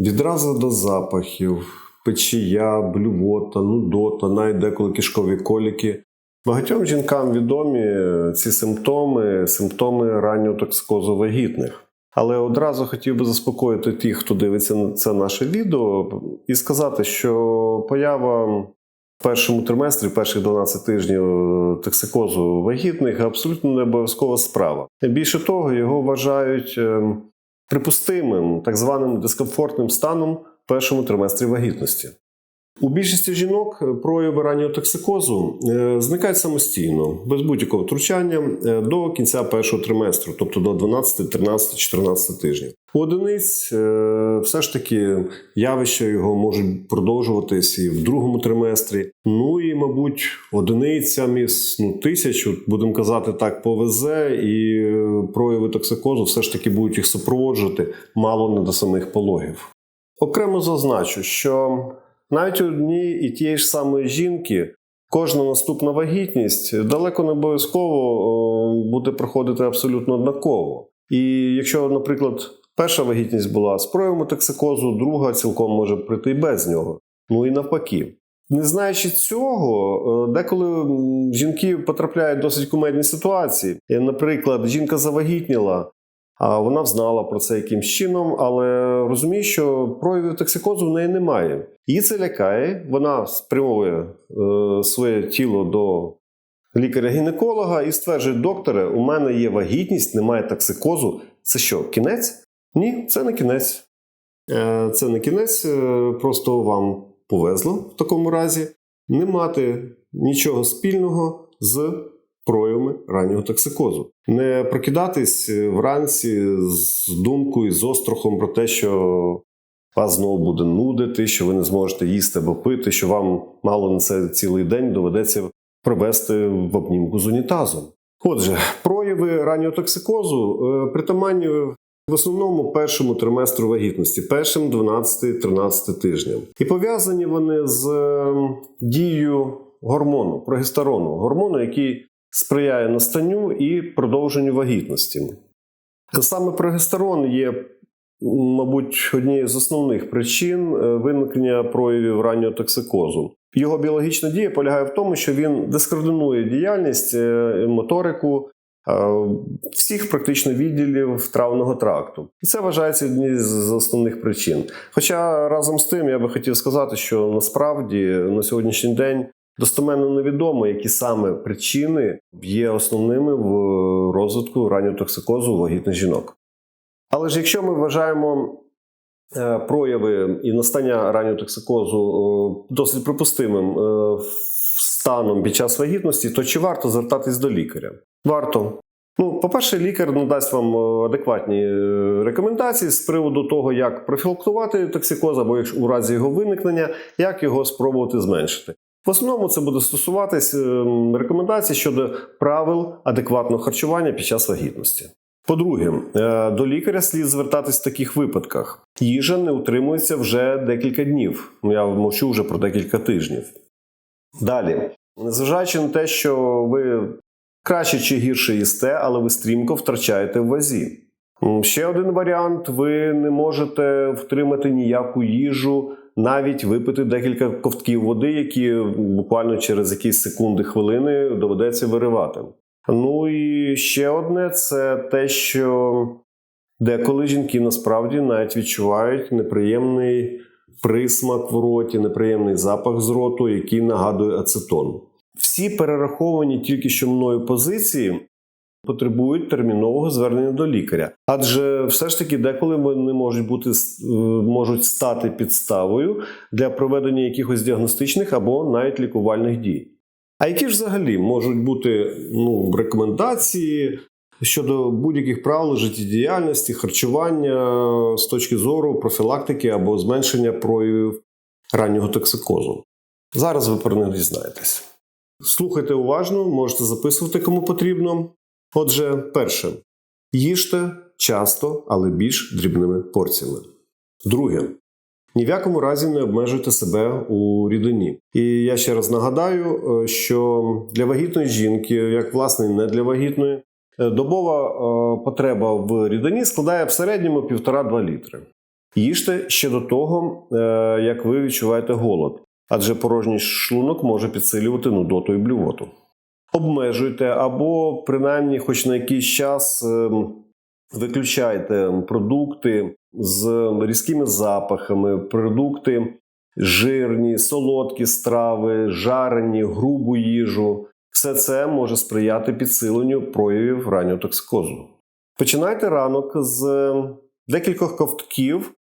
Відразу до запахів, печія, блювота, нудота, навіть деколи кишкові коліки. Багатьом жінкам відомі ці симптоми, симптоми раннього токсикозу вагітних. Але одразу хотів би заспокоїти тих, хто дивиться на це наше відео, і сказати, що поява в першому триместрі, перших 12 тижнів токсикозу вагітних абсолютно не обов'язкова справа. Більше того, його вважають ем, припустимим, так званим дискомфортним станом в першому триместрі вагітності. У більшості жінок е, прояви раннього токсикозу е, зникають самостійно, без будь-якого втручання е, до кінця першого триместру, тобто до 12, 13, 14 тижнів. У одиниць все ж таки явища його можуть продовжуватись і в другому триместрі. Ну і, мабуть, одиницям із ну, тисячу, будемо казати так, повезе, і прояви токсикозу все ж таки будуть їх супроводжувати мало не до самих пологів. Окремо зазначу, що навіть у одній і тієї ж самої жінки кожна наступна вагітність далеко не обов'язково буде проходити абсолютно однаково. І якщо, наприклад, перша вагітність була з проявами токсикозу, друга цілком може прийти і без нього. Ну і навпаки. Не знаючи цього, е, деколи жінки потрапляють в досить кумедні ситуації. Наприклад, жінка завагітніла, а вона взнала про це якимсь чином, але розуміє, що проявів токсикозу в неї немає. Її це лякає, вона спрямовує е, своє тіло до лікаря-гінеколога і стверджує: докторе, у мене є вагітність, немає токсикозу. Це що, кінець? Ні, це не кінець. Е, Це не кінець, е, просто вам повезло в такому разі не мати нічого спільного з проявами раннього токсикозу. Не прокидатись е, вранці з думкою, з острахом про те, що вас знову буде нудити, що ви не зможете їсти або пити, що вам мало на це цілий день доведеться провести в обнімку з унітазом. Отже, прояви раннього токсикозу е, притаманні в основному першому триместру вагітності, першим 12-13 тижням. І пов'язані вони з е, дією гормону, прогестерону, гормону, який сприяє настанню і продовженню вагітності. Саме прогестерон є, мабуть, однією з основних причин е, виникнення проявів раннього токсикозу. Його біологічна дія полягає в тому, що він дискоординує діяльність, е, моторику всіх практично відділів травного тракту. І це вважається однією з основних причин. Хоча разом з тим я би хотів сказати, що насправді на сьогоднішній день достеменно невідомо, які саме причини є основними в розвитку раннього токсикозу вагітних жінок. Але ж якщо ми вважаємо е, прояви і настання раннього токсикозу е, досить припустимим е, станом під час вагітності, то чи варто звертатись до лікаря? Варто. Ну, по-перше, лікар надасть вам е, адекватні е, рекомендації з приводу того, як профілактувати токсикоз, або якщо у разі його виникнення, як його спробувати зменшити. В основному це буде стосуватись ем, рекомендацій щодо правил адекватного харчування під час вагітності. По-друге, е, до лікаря слід звертатись в таких випадках. Їжа не утримується вже декілька днів. Ну, Я мовчу вже про декілька тижнів. Далі, незважаючи на те, що ви краще чи гірше їсте, але ви стрімко втрачаєте в вазі. Ще один варіант: ви не можете втримати ніяку їжу, навіть випити декілька ковтків води, які буквально через якісь секунди хвилини доведеться виривати. Ну і ще одне це те, що деколи жінки насправді навіть відчувають неприємний присмак в роті, неприємний запах з роту, який нагадує ацетон. Всі перераховані тільки що мною позиції потребують термінового звернення до лікаря, адже все ж таки деколи вони можуть бути е, можуть стати підставою для проведення якихось діагностичних або навіть лікувальних дій. А які ж взагалі можуть бути ну, рекомендації щодо будь-яких правил життєдіяльності, харчування з точки зору профілактики або зменшення проявів раннього токсикозу? Зараз ви про них дізнаєтесь. Слухайте уважно, можете записувати кому потрібно. Отже, перше, їжте часто, але більш дрібними порціями. Друге, ні в якому разі не обмежуйте себе у рідині. І я ще раз нагадаю, е, що для вагітної жінки, як власне не для вагітної, е, добова е, потреба в рідині складає в середньому 1,5-2 літри. Їжте ще до того, як ви відчуваєте голод, адже порожній шлунок може підсилювати нудоту і блювоту. Обмежуйте або, принаймні, хоч на якийсь час ем, виключайте продукти з різкими запахами, продукти жирні, солодкі страви, жарені, грубу їжу. Все це може сприяти підсиленню проявів раннього токсикозу. Починайте ранок з декількох ковтків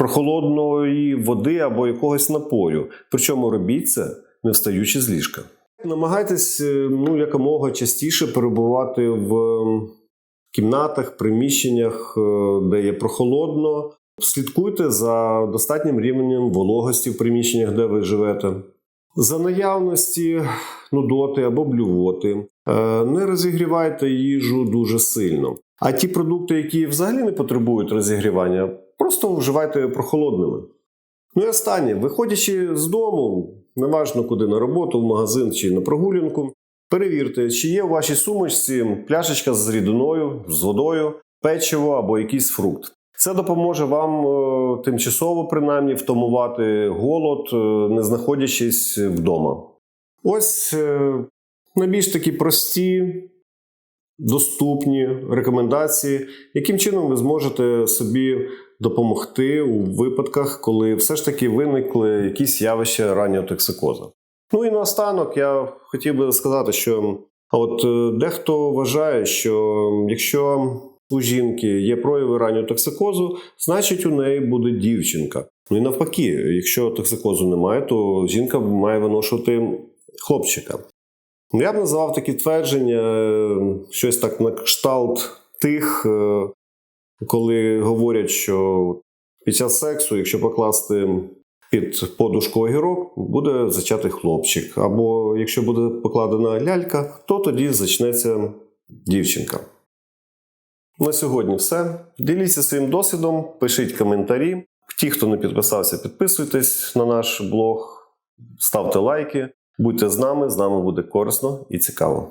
прохолодної води або якогось напою. Причому робіть це, не встаючи з ліжка. Намагайтесь е, ну, якомога частіше перебувати в кімнатах, приміщеннях, е, де є прохолодно. Слідкуйте за достатнім рівнем вологості в приміщеннях, де ви живете. За наявності нудоти або блювоти. Е, Не розігрівайте їжу дуже сильно. А ті продукти, які взагалі не потребують розігрівання, просто вживайте прохолодними. Ну і останнє, виходячи з дому, неважно куди на роботу, в магазин чи на прогулянку, перевірте, чи є у вашій сумочці пляшечка з рідиною, з водою, печиво або якийсь фрукт. Це допоможе вам е, тимчасово, принаймні, втамувати голод, е, не знаходячись вдома. Ось е, найбільш такі прості, доступні рекомендації, яким чином ви зможете собі допомогти у випадках, коли все ж таки виникли якісь явища раннього токсикозу. Ну і наостанок я хотів би сказати, що от е, дехто вважає, що якщо у жінки є прояви раннього токсикозу, значить у неї буде дівчинка. Ну і навпаки, якщо токсикозу немає, то жінка має виношувати хлопчика. Я б називав такі твердження, е, щось так на кшталт тих, е, коли говорять, що під час сексу, якщо покласти під подушку огірок, буде зачатий хлопчик. Або якщо буде покладена лялька, то тоді зачнеться дівчинка. На сьогодні все. Діліться своїм досвідом, пишіть коментарі. Ті, хто не підписався, підписуйтесь на наш блог, ставте лайки, будьте з нами, з нами буде корисно і цікаво.